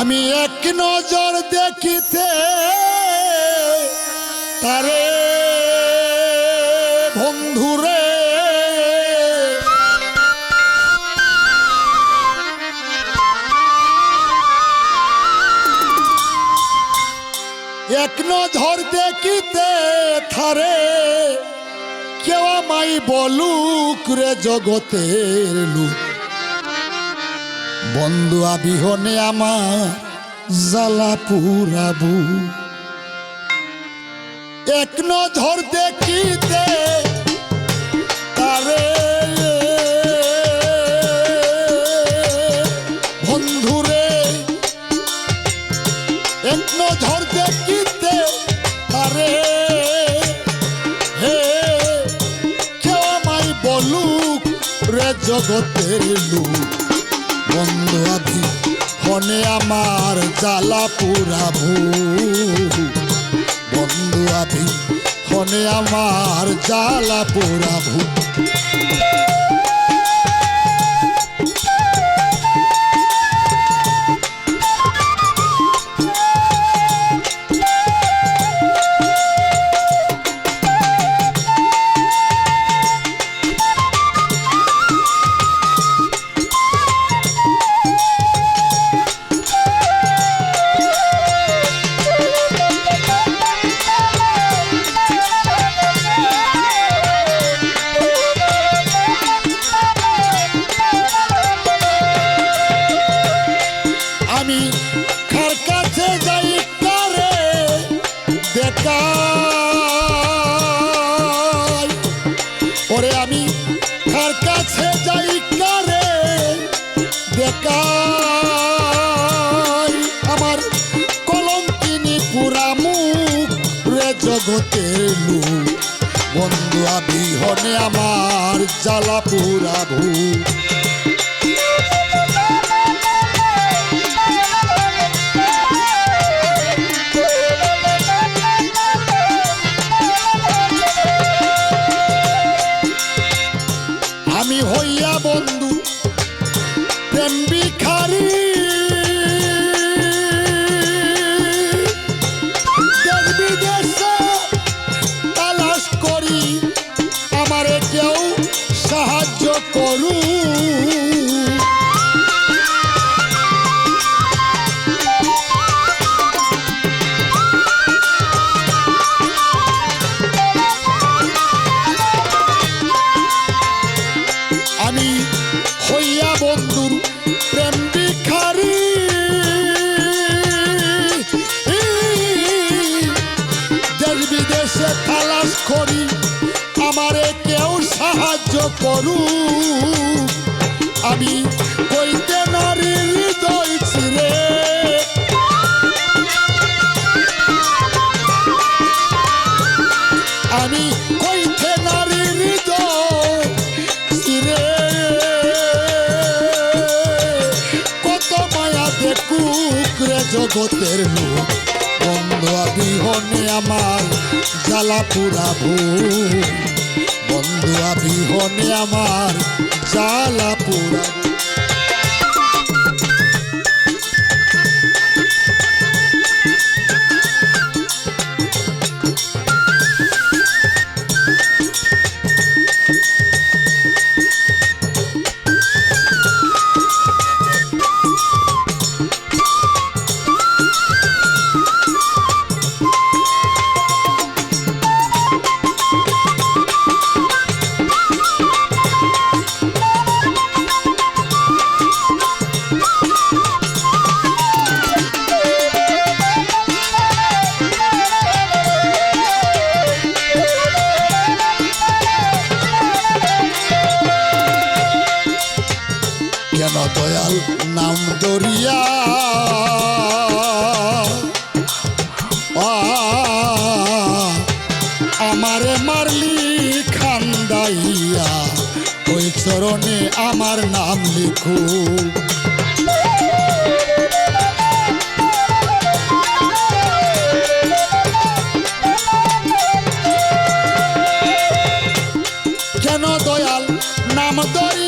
আমি এক নজর দেখিতে তারে বন্ধুরে। এক নজর দেখিতে থারে কেউ আমায় বলুক রে জগতের লুক। বন্ধু আবিহনে আমার জ্বালা পুরাবু। এক নজর দেখিতে তারে বন্ধুরে। এক নজর দেখিতে তারে হে, কেউ আমায় বলুক রে জগতের লুক। বন্ধু আধি হনে আমার জ্বালা পুরাবু বন্ধু আধি হনে আমার জ্বালা পুরাবু ওরে আমি কার কাছে যাই কারে? বেকার, আমার কলম কিনি পুরা মুখ রে জগতের বন্ধু বন্ধু, আবিহনে আমার জ্বালা পুরা ভূ করি, আমারে কেউ সাহায্য করু আমি কইতে নারীর হৃদয় ছিঁড়ে। আমি কইতে নারীর হৃদয় ছিঁড়ে। কত মায়া দেখুক রে জগতের লোক। বন্ধ বিহনে আমার জ্বালা পুরা বন্ধু বিহনে আমার জ্বালা পুরাবু দয়াল নাম দরিয়া আমারে মারলি খান্দাইয়া, ওই চরণে আমার নাম লিখু। কেন দয়াল নাম দরিয়া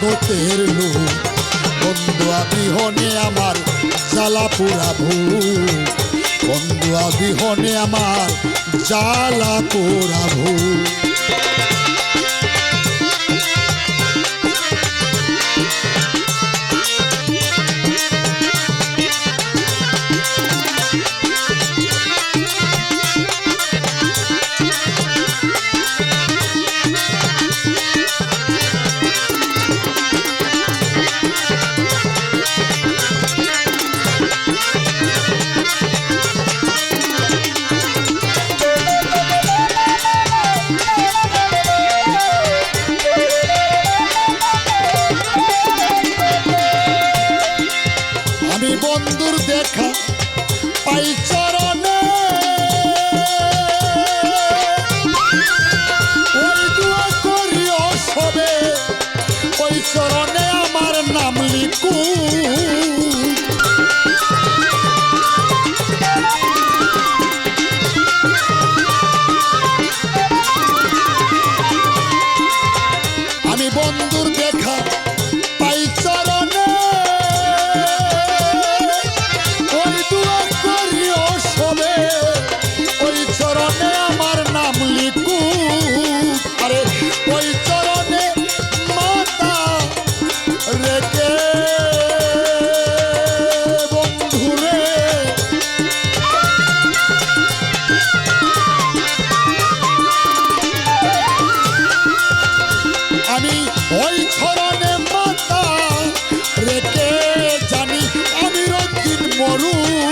জগতের লোক। বন্ধুয়া বিহনে আমার জ্বালা পোড়া ভূ বন্ধুয়া বিহনে আমার জ্বালা পোড়া ভূ কুকুর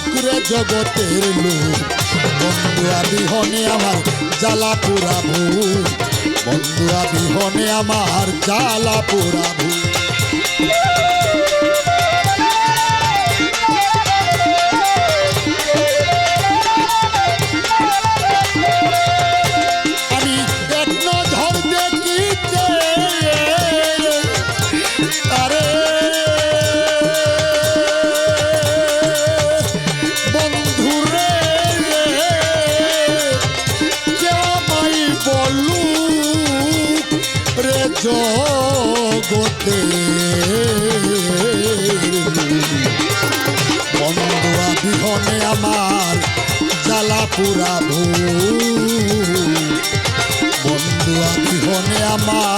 লোকরে জগতের বন্ধু বন্ধুয়া বিহনে আমার জ্বালা পোড়াবো বন্ধুয়া বিহনে আমার জ্বালা পোড়াবো হাতে বন্ধুয়া বিহনে আমার জ্বালা পুরা বন্ধুয়া বিহনে আমার